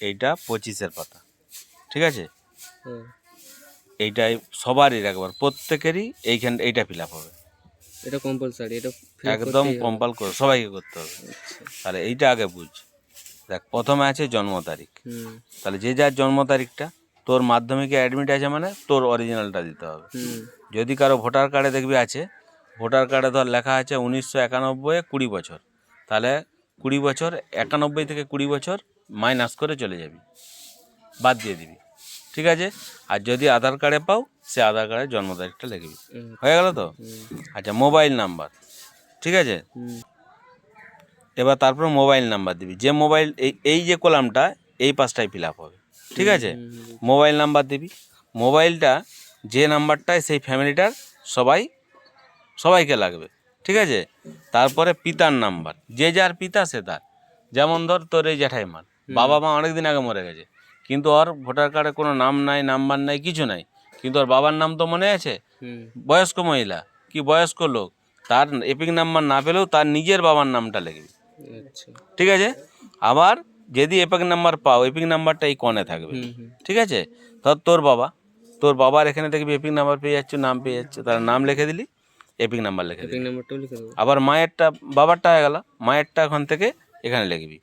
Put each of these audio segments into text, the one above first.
এইটা পঁচিশের পাতা। ঠিক আছে? এইটাই সবারই একবার প্রত্যেকেরই এইখান এইটা ফিল আপ হবে। এটা কম্পালসারি এটা একদম কম্পাল করে সবাইকে করতে হবে। আচ্ছা। তাহলে এইটা আগে বুঝ। দেখ প্রথমে আছে জন্ম তারিখ। তাহলে যে যার জন্ম তারিখটা তোর মাধ্যমিকে অ্যাডমিট আছে মানে তোর অরিজিনালটা দিতে হবে। যদি কারও ভোটার কার্ডে দেখবি আছে ভোটার কার্ডে ধর লেখা আছে উনিশশো একানব্বই কুড়ি বছর। তাহলে কুড়ি বছর একানব্বই থেকে কুড়ি বছর মাইনাস করে চলে যাবি। বাদ দিয়ে দিবি। ঠিক আছে? আর যদি আধার কার্ডে পাও সে আধার কার্ডের জন্ম তারিখটা লিখবি হয়ে গেল তো? আচ্ছা মোবাইল নাম্বার ঠিক আছে? এবার তারপর মোবাইল নাম্বার দিবি। যে মোবাইল এই এই যে কলামটা এই পাঁচটায় ফিল আপ হবে। ঠিক আছে? মোবাইল নাম্বার দিবি। মোবাইলটা যে নাম্বারটায় সেই ফ্যামিলিটার সবাই সবাইকে লাগবে। ঠিক আছে? তারপরে পিতার নাম্বার। যে যার পিতা সে তার। যেমন ধর তোর এই জ্যাঠাইমার। বাবা মা অনেক দিন আগে মরে গেছে। কিন্তু ওর ভোটার কার্ডে কোনো নাম নাই নাম্বার নাই কিছু নাই। কিন্তু ওর বাবার নাম তো মনে আছে? বয়স্ক মহিলা কি বয়স্ক লোক? তার এপিক নাম্বার না পেলেও তার নিজের বাবার নামটা লিখবি আচ্ছা। ঠিক আছে? আবার যদি এপিক নাম্বার পাও এপিক নাম্বারটা এই কনে থাকবে। ঠিক আছে? ধর তোর বাবা তোর বাবার এখানে দেখবি এপিক নাম্বার পেয়ে যাচ্ছে নাম পেয়ে যাচ্ছে তার নাম লিখে দিলি এপিক নাম্বার লিখে দিলি। আবার মায়েরটা বাবারটা হয়ে গেল মায়েরটা ওখান থেকে এখানে লিখবি।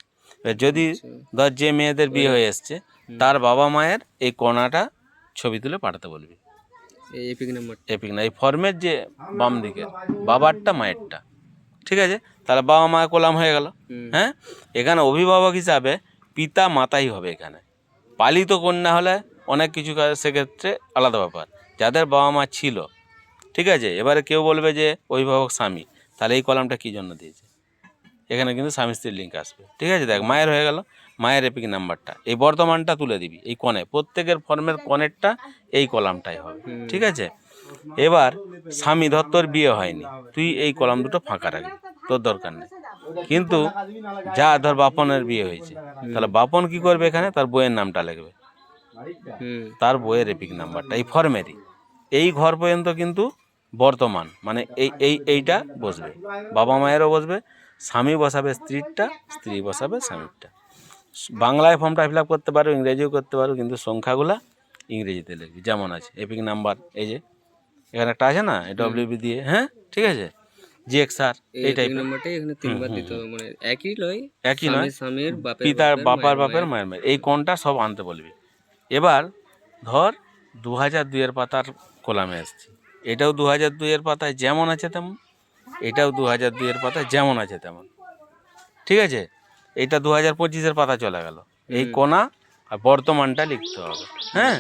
যদি আচ্ছা। ধর যে মেয়েদের বিয়ে হয়ে এসছে তার বাবা মায়ের এই কোনাটা ছবি তুলে পাঠাতে বলবি। এই এপিক নাম্বার এপিক না এই ফর্মের যে বাম দিকে বাবারটা মায়েরটা ঠিক আছে? তাহলে বাবা মা কোলাম হয়ে গেল। হ্যাঁ? এখানে অভিভাবক হিসাবে পিতা মাতাই হবে এখানে। পালিত কন্যা হলে অনেক কিছু কাজ- সেক্ষেত্রে আলাদা ব্যাপার। যাদের বাবা মা ছিল ঠিক আছে? এবারে কেউ বলবে যে অভিভাবক স্বামী। তাহলে এই কলামটা কী জন্য দিয়েছে? এখানে কিন্তু স্বামী স্ত্রীর লিঙ্ক আসবে। ঠিক আছে? দেখ, মায়ের হয়ে গেল, মায়ের এপিক নাম্বারটা এই বর্তমানটা তুলে দিবি, এই কনে। প্রত্যেকের ফর্মের কনেরটা এই কলামটাই হবে। ঠিক আছে? এবার স্বামী ধর তোর বিয়ে হয়নি। তুই এই কলাম দুটো ফাঁকা রাখবি। তোর দরকার নেই। কিন্তু যা ধর বাপনের বিয়ে হয়েছে, তাহলে বাপন কি করবে এখানে? তার বইয়ের নামটা লিখবে। তার বইয়ের এপিক নাম্বারটা এই ফর্মেরই এই ঘর পর্যন্ত কিন্তু বর্তমান মানে এই এই, এইটা বসবে। বাবা মায়েরও বসবে স্বামী বসাবে স্ত্রীরটা স্ত্রী বসাবে স্বামীরটা। বাংলায় ফর্মটা ফিল আপ করতে পারো ইংরেজিও করতে পারো কিন্তু সংখ্যাগুলা ইংরেজিতে লিখবি যেমন আছে এপিক নাম্বার এই যে এখানে একটা আছে না ডব্লিউবি দিয়ে হ্যাঁ ঠিক আছে? জি এক্স আর এই এখানে তিনবার দিতে মানে একই লয় একই নয় স্বামীর বাপের পিতার বাপার বাপের মায়ের। মায়ের এই কোনটা সব আনতে বলবি। এবার ধর দু হাজার দুইয়ের পাতার কলামে এসছি এটাও দু হাজার দুইয়ের পাতায় যেমন আছে তেমন। এটাও দু হাজার দুইয়ের পাতা যেমন আছে তেমন। ঠিক আছে? এটা দু হাজার পঁচিশের পাতা চলে গেল। এই কোনা আর বর্তমানটা লিখতে হবে। হ্যাঁ?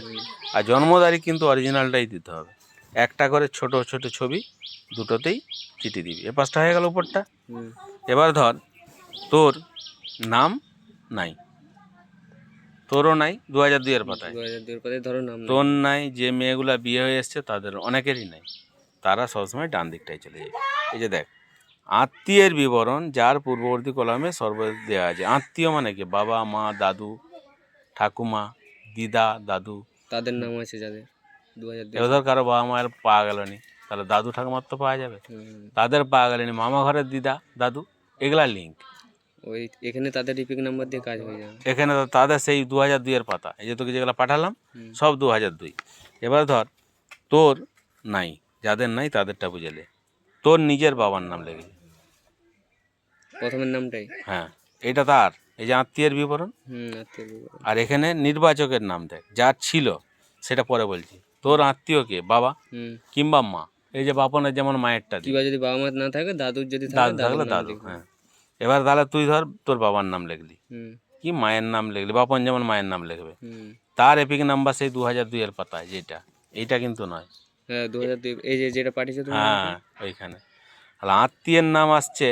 আর জন্ম তারিখ কিন্তু অরিজিনালটাই দিতে হবে। একটা করে ছোট ছোট ছবি দুটোতেই চিঠি দিবি। এ পাশটা হয়ে গেল উপরটা। এবার ধর তোর নাম নাই। তোরও নাই দু হাজার দুইয়ের পাতায় ধরো নাম তোর নাই যে মেয়েগুলা বিয়ে হয়ে এসছে তাদের অনেকেরই নাই। তারা সবসময় ডান দিকটাই চলে যায় এই যে দেখ আত্মীয়ের বিবরণ যার পূর্ববর্তী কলামে সর্ব দেওয়া আছে। আত্মীয় মানে কি? বাবা মা দাদু ঠাকুমা দিদা দাদু। তাদের নাম আছে যাদের। দু হাজার ধর কারও বাবা মায়ের পাওয়া গেল নি তাহলে দাদু ঠাকুমার তো পাওয়া যাবে। তাদের পাওয়া গেলেনি মামা ঘরের দিদা দাদু এগুলা লিঙ্ক ওই এখানে তাদের এপিক নাম্বার দিয়ে কাজ হয়ে যাবে। এখানে তো তাদের সেই দু হাজার দুইয়ের পাতা। এই যে তোকে যেগুলো পাঠালাম সব দু হাজার দুই। এবার ধর তোর নাই যাদের নাই তাদেরটা বুঝেলে তোর নিজের বাবার নাম লেগে প্রথমের নামটাই? হ্যাঁ এটা তার এই যে আত্মীয়ের বিবরণ? হুম আত্মীয় বিবরণ। আর এখানে নির্বাচকের নাম দেখ যার ছিল সেটা পরে বলছি। তোর আত্মীয়কে বাবা? কিংবা মা? এই যে বাপনের যেমন মায়েরটা কিংবা যদি বাবা মা না থাকে দাদুর যদি থাকে দাদু থাকলে দাদু হ্যাঁ। এবার তাহলে তুই ধর তোর বাবার নাম লিখলি। কি মায়ের নাম লিখলি? বাপন যেমন মায়ের নাম লিখবে। তার এপিক নাম্বার সেই দু হাজার দুইয়ের পাতায় যেটা। এইটা কিন্তু নয়। হ্যাঁ দু হাজার দুই এই যে যেটা পাঠিয়েছো তুমি হ্যাঁ ওইখানে। তাহলে আত্মীয়ের নাম আসছে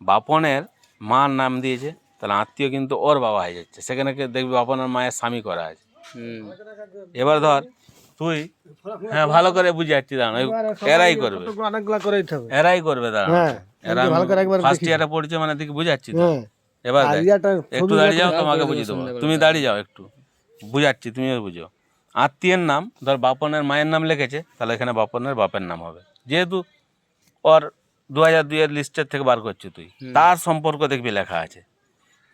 বাপনের মার নাম দিয়েছে তাহলে আত্মীয় কিন্তু ওর বাবা হয়ে যাচ্ছে। সেখানে কে দেখবি বাপনের মায়ের স্বামী করা আছে। এবার ধর তুই হ্যাঁ ভালো করে বুঝে যাচ্ছি দাঁড়ান এরাই করবে। অনেকগুলা এরাই করবে দাঁড়ান। হ্যাঁ, এরা ভালো করে একবার ফার্স্ট দেখি। ইয়ারে পড়ছে মানে দিকে বুঝাচ্ছি তো? হ্যাঁ এবার দেখ একটু দাঁড়িয়ে যাও তোমাকে বুঝিয়ে দেবো। তুমি দাঁড়িয়ে যাও একটু। বুঝাচ্ছি তুমিও বুঝো। আত্মীয়ের নাম ধর বাপনের মায়ের নাম লিখেছে তাহলে এখানে বাপনের বাপের নাম হবে। যেহেতু ওর দু হাজার দুইয়ের লিস্টের থেকে বার করছি তুই তার সম্পর্ক দেখবি লেখা আছে।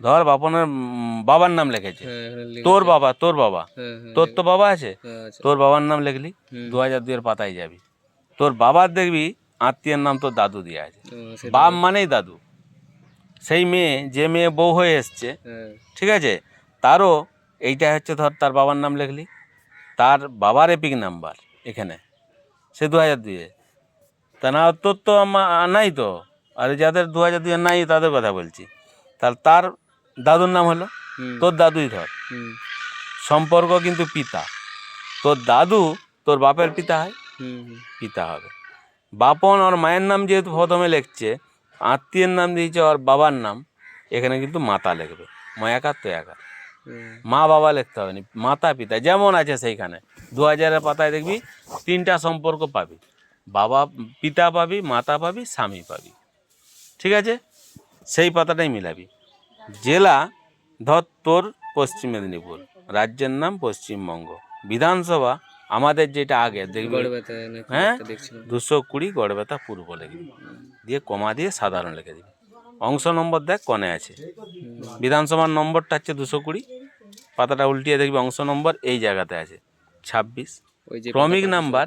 ধর বাপনের বাবার নাম লিখেছে। হ্যাঁ এখানে লিখে- তোর বাবা তোর বাবা। হ্যাঁ হ্যাঁ তোর তো বাবা আছে। তোর বাবার নাম লিখলি দু হাজার দুইয়ের পাতায় যাবি। তোর বাবার দেখবি আত্মীয়ের নাম তোর দাদু দিয়ে আছে। বাপ মানেই দাদু। সেই মেয়ে যে মেয়ে বউ হয়ে এসছে ঠিক আছে? তারও এইটা হচ্ছে ধর তার বাবার নাম লিখলি। তার বাবার এপিক নাম্বার এখানে। সে দু হাজার দুইয়ে তা না তোর তো নাই তো। আর যাদের দু হাজার দুইয়ে নাই তাদের কথা বলছি। তাহলে তার দাদুর নাম হলো? তোর দাদুই ধর। সম্পর্ক কিন্তু পিতা। তোর দাদু তোর বাপের পিতা হয়? পিতা হবে। বাপন ওর মায়ের নাম যেহেতু প্রথমে লিখছে আত্মীয়ের নাম দিয়েছে ওর বাবার নাম এখানে কিন্তু মাতা লিখবে। মা একার তো একার। মা বাবা লিখতে হবে না মাতা পিতা যেমন আছে সেইখানে। দু হাজারের পাতায় দেখবি তিনটা সম্পর্ক পাবি। বাবা পিতা পাবি মাতা পাবি স্বামী পাবি। ঠিক আছে? সেই পাতাটাই মিলাবি। জেলা ধর তোর পশ্চিম মেদিনীপুর রাজ্যের নাম পশ্চিমবঙ্গ। বিধানসভা আমাদের যেটা আগে দেখবি? হ্যাঁ? দুশো কুড়ি গড়বেতা পূর্ব লিখবি দিয়ে কমা দিয়ে সাধারণ লিখে দিবি। অংশ নম্বর দেখ কনে আছে। বিধানসভার নম্বরটা হচ্ছে দুশো কুড়ি। পাতাটা উল্টিয়ে দেখবি অংশ নম্বর এই জায়গাতে আছে ছাব্বিশ। ক্রমিক নাম্বার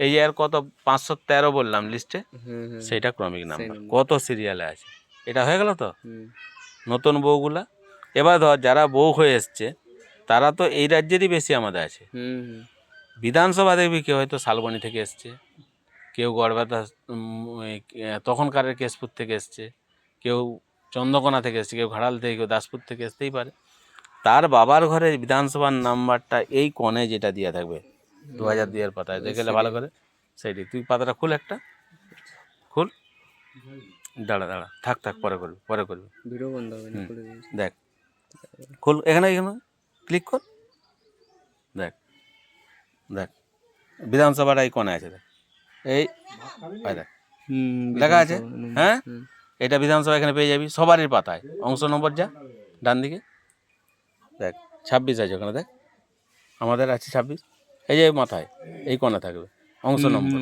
এই আর কত পাঁচশো তেরো বললাম লিস্টে সেইটা ক্রমিক নাম্বার। কত সিরিয়ালে আছে? এটা হয়ে গেল তো? নতুন বউগুলা? এবার ধর যারা বউ হয়ে এসছে তারা তো এই রাজ্যেরই বেশি আমাদের আছে। বিধানসভা দেখবি কেউ হয়তো শালবনি থেকে এসছে কেউ গড়বেতা তখনকারের কেশপুর থেকে এসছে কেউ চন্দ্রকোনা থেকে এসছে কেউ ঘাড়াল থেকে কেউ দাসপুর থেকে আসতেই পারে। তার বাবার ঘরে বিধানসভার নাম্বারটা এই কনে যেটা দিয়ে থাকবে দু হাজার দুইয়ের পাতায়। দেখে নে ভালো করে। সেইটি তুই পাতাটা খুল একটা। খুল। দাঁড়া দাঁড়া। থাক থাক পরে করবি পরে করবি। ভিডিও বন্ধ হবে দেখ। খুল এখানে এখানে। ক্লিক কর। দেখ। দেখ। বিধানসভাটা এই কোণে আছে দেখ। এই দেখ। লেখা আছে? হ্যাঁ। এটা বিধানসভা এখানে পেয়ে যাবি সবারই পাতায়। অংশ নম্বর যা ডান দিকে। দেখ ছাব্বিশ আছে ওখানে দেখ। আমাদের আছে ছাব্বিশ। এই যে মাথায় এই কোণে থাকবে। অংশ নম্বর।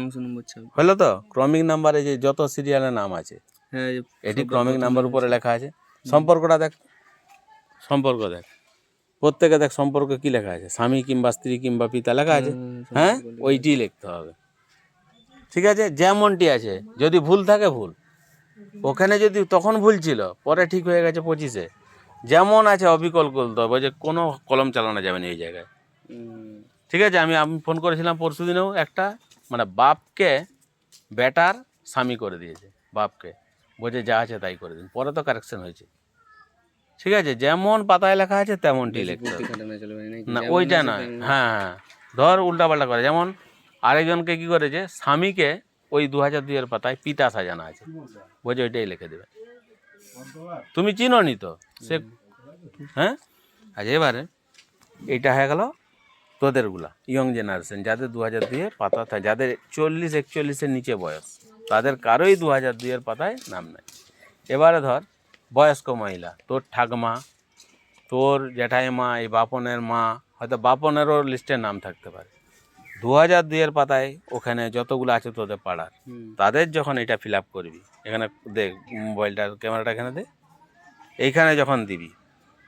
হলো তো? ক্রমিক নাম্বারে যে যত সিরিয়ালের নাম আছে হ্যাঁ এটি ক্রমিক নাম্বার উপরে লেখা আছে। সম্পর্কটা দেখ। সম্পর্ক দেখ। প্রত্যেকে দেখ সম্পর্ক কি লেখা আছে। স্বামী কিংবা স্ত্রী কিংবা পিতা লেখা আছে। হ্যাঁ? ওইটি লিখতে হবে। ঠিক আছে? যেমনটি আছে। যদি ভুল থাকে ভুল। ওখানে যদি তখন ভুল ছিল পরে ঠিক হয়ে গেছে পঁচিশে। যেমন আছে অবিকল করতে হবে যে কোনো কলম চালানো যাবে না এই জায়গায়। ঠিক আছে আমি আমি ফোন করেছিলাম পরশু দিনেও একটা মানে বাপকে বেটার স্বামী করে দিয়েছে বাপকে। বলছে যা আছে তাই করে দিন পরে তো কারেকশন হয়েছে। ঠিক আছে যেমন পাতায় লেখা আছে তেমনটি চলবে না, ওইটা নয়। হ্যাঁ হ্যাঁ। ধর উল্টাপাল্টা করে যেমন আরেকজনকে কি করেছে স্বামীকে ওই দু হাজার দুইয়ের পাতায় পিতা সাজানো আছে। বলছে ওইটাই লিখে দেবে। তুমি চিনো নি তো? সে হ্যাঁ? আচ্ছা এবারে এইটা হয়ে গেল তোদেরগুলা, ইয়ং জেনারেশন। যাদের দু হাজার দুইয়ের পাতা থাকে যাদের চল্লিশ, একচল্লিশের নিচে বয়স, তাদের কারোই দু হাজার দুইয়ের পাতায় নাম নেই। এবারে ধর, বয়স্ক মহিলা, তোর ঠাকমা, তোর জ্যাঠাইমা এই বাপনের মা, হয়তো বাপনেরও লিস্টে নাম থাকতে পারে। দু হাজার দুইয়ের পাতায় ওখানে যতগুলো আছে তোদের পাড়ার তাদের যখন এটা ফিল আপ করবি এখানে দেখ মোবাইলটা ক্যামেরাটা এখানে দে এইখানে যখন দিবি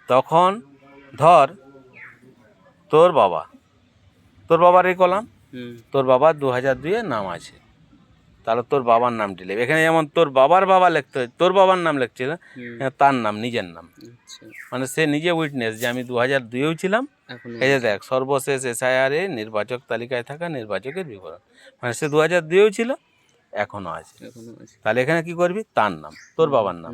তখন ধর তোর বাবা তোর বাবার এই কলাম তোর বাবার দু হাজার দুইয়ের নাম আছে। তাহলে তোর বাবার নামটি লিখবে এখানে যেমন তোর বাবার বাবা লিখতে হয় তোর বাবার নাম লিখছিল হুম, এখানে তার নাম নিজের নাম। আচ্ছা। মানে সে নিজে উইটনেস যে আমি দু হাজার দুইয়েও ছিলাম। এই যে দেখ সর্বশেষ এসআইআরে নির্বাচক তালিকায় থাকা নির্বাচকের বিবরণ। মানে সে দু হাজার দুইয়েও ছিল এখনও আছে। এখনও আছে। তাহলে এখানে কি করবি? তার নাম তোর বাবার নাম।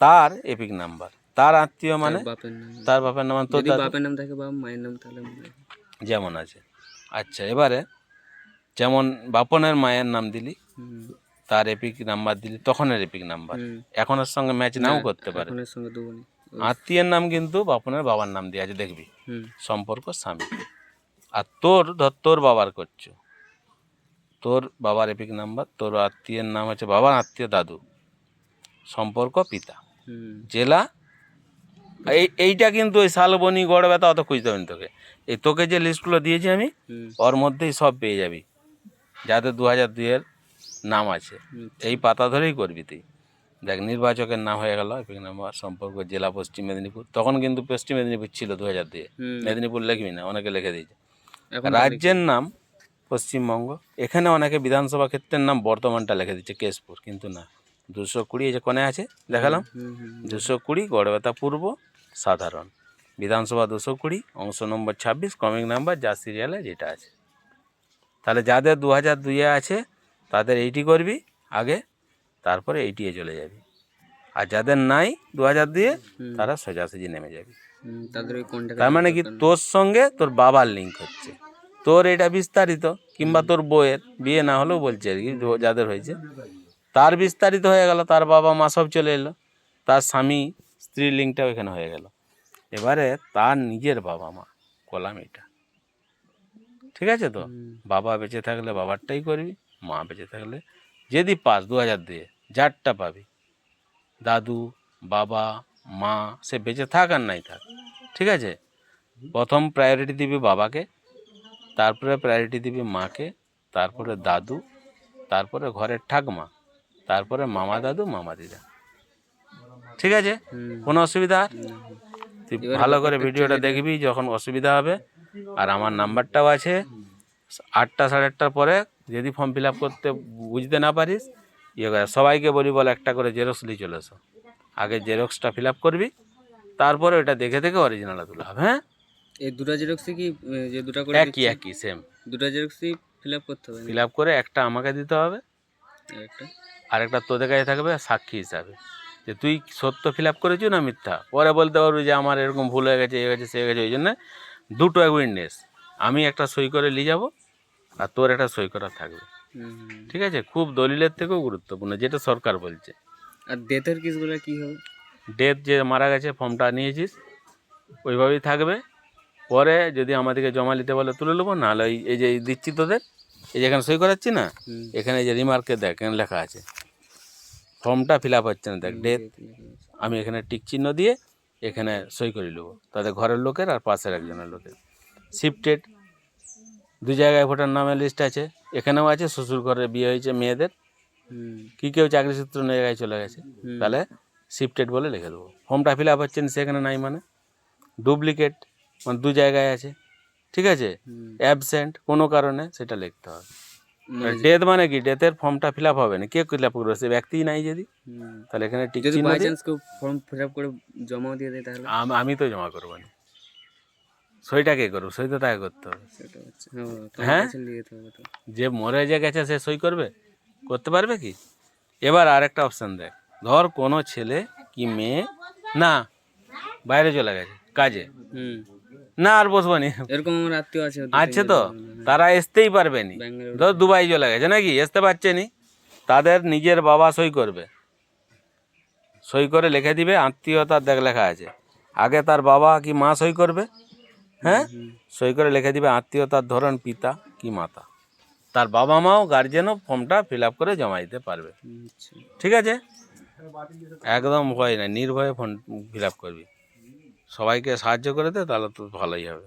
তার এপিক নাম্বার তার আত্মীয় মানে? তার বাপের নাম। তার বাপের নাম তোর বাপের নাম থাকে বা মায়ের নাম তাহলে যেমন আছে। আচ্ছা এবারে যেমন বাপনের মায়ের নাম দিলি তার এপিক নাম্বার দিলি তখনের এপিক নাম্বার এখনের সঙ্গে ম্যাচ নাও করতে পারে। আত্মীয়ের নাম কিন্তু বাপনের বাবার নাম দিয়ে আছে দেখবি। সম্পর্ক স্বামী। আর তোর ধর তোর বাবার করছ। তোর বাবার এপিক নাম্বার তোর আত্মীয়ের নাম হচ্ছে বাবার আত্মীয় দাদু। সম্পর্ক পিতা। জেলা? এই এইটা কিন্তু ওই শালবনি গড় ব্যথা অত খুঁজতে হবে তোকে। এই তোকে যে লিস্টগুলো দিয়েছি আমি ওর মধ্যেই সব পেয়ে যাবি। যাদের দু হাজার দুইয়ের নাম আছে। এই পাতা ধরেই করবি তুই। দেখ নির্বাচকের নাম হয়ে গেল নাম্বার সম্পর্ক জেলা পশ্চিম মেদিনীপুর। তখন কিন্তু পশ্চিম মেদিনীপুর ছিল দু হাজার দিয়ে মেদিনীপুর লিখবি না অনেকে লিখে দিয়েছে। রাজ্যের নাম পশ্চিমবঙ্গ। এখানে অনেকে বিধানসভা ক্ষেত্রের নাম বর্তমানটা লিখে দিচ্ছে কেশপুর। কিন্তু না দুশো কুড়ি এই যে কোণে আছে দেখালাম। দুশো কুড়ি গড়বেতা পূর্ব সাধারণ। বিধানসভা দুশো কুড়ি অংশ নম্বর ছাব্বিশ ক্রমিক নাম্বার যা সিরিয়ালে যেটা আছে। তাহলে যাদের দু হাজার দুইয়ে আছে তাদের এইটি করবি আগে তারপরে এইটিয়ে চলে যাবি। আর যাদের নাই দু হাজার দিয়ে তারা সোজাসুজি নেমে যাবি। তার মানে কি তোর সঙ্গে তোর বাবার লিঙ্ক হচ্ছে। তোর এটা বিস্তারিত কিংবা তোর বইয়ের বিয়ে না হলেও বলছে আর কি যাদের হয়েছে। তার বিস্তারিত হয়ে গেল তার বাবা মা সব চলে এলো তার স্বামী স্ত্রীর লিঙ্কটাও এখানে হয়ে গেল। এবারে তার নিজের বাবা মা কলাম এটা। ঠিক আছে তো? বাবা বেঁচে থাকলে বাবারটাই করবি মা বেঁচে থাকলে যদি পাস দু হাজার দিয়ে যারটা পাবি। দাদু বাবা মা সে বেঁচে থাক আর নাই থাক ঠিক আছে? প্রথম প্রায়োরিটি দিবি বাবাকে তারপরে প্রায়োরিটি দিবি মাকে তারপরে দাদু তারপরে ঘরের ঠাকমা তারপরে মামা দাদু মামা দিদা। ঠিক আছে? কোনো অসুবিধা? আর? তুই ভালো করে ভিডিওটা দেখবি যখন অসুবিধা হবে। আর আমার নাম্বারটাও আছে। আটটা সাড়ে আটটার পরে যদি ফর্ম ফিল আপ করতে বুঝতে না পারিস ইয়ে করে সবাইকে বলি বল একটা করে জেরক্স নিয়ে চলে এসো। আগে জেরক্সটা ফিল আপ করবি তারপরে ওটা দেখে দেখে অরিজিনালটা তুলে হবে হ্যাঁ? এই দুটা জেরক্সই কি যে দুটা করে একই একই সেম দুটা জেরক্সই ফিল আপ করতে হবে ফিল আপ করে একটা আমাকে দিতে হবে আর একটা। আর একটা তোদের কাছে থাকবে সাক্ষী হিসাবে। যে তুই সত্য ফিল আপ করেছিস না মিথ্যা? পরে বলতে পারবি যে আমার এরকম ভুল হয়ে গেছে এ গেছে সে গেছে ওই জন্য দুটো উইটনেস আমি একটা সই করে নিয়ে যাব আর তোর একটা সই করা থাকবে। ঠিক আছে? খুব দলিলের থেকেও গুরুত্বপূর্ণ যেটা সরকার বলছে। আর ডেথের কেসগুলো কী হবে? ডেথ যে মারা গেছে ফর্মটা নিয়েছিস ওইভাবেই থাকবে। পরে যদি আমাদেরকে জমা নিতে বলে তুলে নেব নাহলে ওই এই যে দিচ্ছি তোদের এই যেখানে সই করাচ্ছি না এখানে এই যে রিমার্কে দেখ এখানে লেখা আছে। ফর্মটা ফিল আপ হচ্ছে না দেখ ডেথ আমি এখানে টিক চিহ্ন দিয়ে এখানে সই করে নেব। তাদের ঘরের লোকের আর পাশের একজনের লোকের। শিফটেড দু জায়গায় ভোটার নামের লিস্ট আছে। এখানেও আছে শ্বশুর ঘরে বিয়ে হয়েছে মেয়েদের। কি কেউ চাকরি সূত্র নিয়ে জায়গায় চলে গেছে। তাহলে শিফটেড বলে লিখে দেবো। ফর্মটা ফিল আপ হচ্ছে না, সেখানে নাই মানে। ডুপ্লিকেট মানে দু জায়গায় আছে। ঠিক আছে? অ্যাবসেন্ট কোনো কারণে সেটা লিখতে হবে। ডেথ মানে কি? ডেথের ফর্মটা ফিল আপ হবে না। কে ফিল আপ করবে? সে ব্যক্তিই নাই যদি। তাহলে এখানে টিক যদি বাই চান্স কেউ ফর্ম ফিল আপ করে জমা দিয়ে দেয় তাহলে? আম- আমি তো জমা করব না। সইটা কে করব? সই তো তাকে করতে হবে। সেটা হচ্ছে হ্যাঁ হ্যাঁ? তো যে মরে যে গেছে সে সই করবে? করতে পারবে কি? এবার আরেকটা অপশান দেখ। ধর কোনো ছেলে কি মেয়ে? না বাইরে চলে গেছে। কাজে। হুম। না আর বসবো নি। এরকম আমার আত্মীয় আছে আছে তো। তারা আসতেই পারবে নি। ধর দুবাই চলে গেছে নাকি? আসতে পারছে নি। তাদের নিজের বাবা সই করবে। সই করে লিখে দিবে আত্মীয়তার দেখ লেখা আছে। আগে তার বাবা কি মা সই করবে? হ্যাঁ? সই করে লিখে দিবে আত্মীয়তার ধরন পিতা কি মাতা। তার বাবা মাও গার্জেনও ফর্মটা ফিল আপ করে জমা দিতে পারবে। আচ্ছা। ঠিক আছে? একদম ভয় নাই নির্ভয়ে ফর্ম ফিল আপ করবি। সবাইকে সাহায্য করে দে তাহলে তো ভালোই হবে।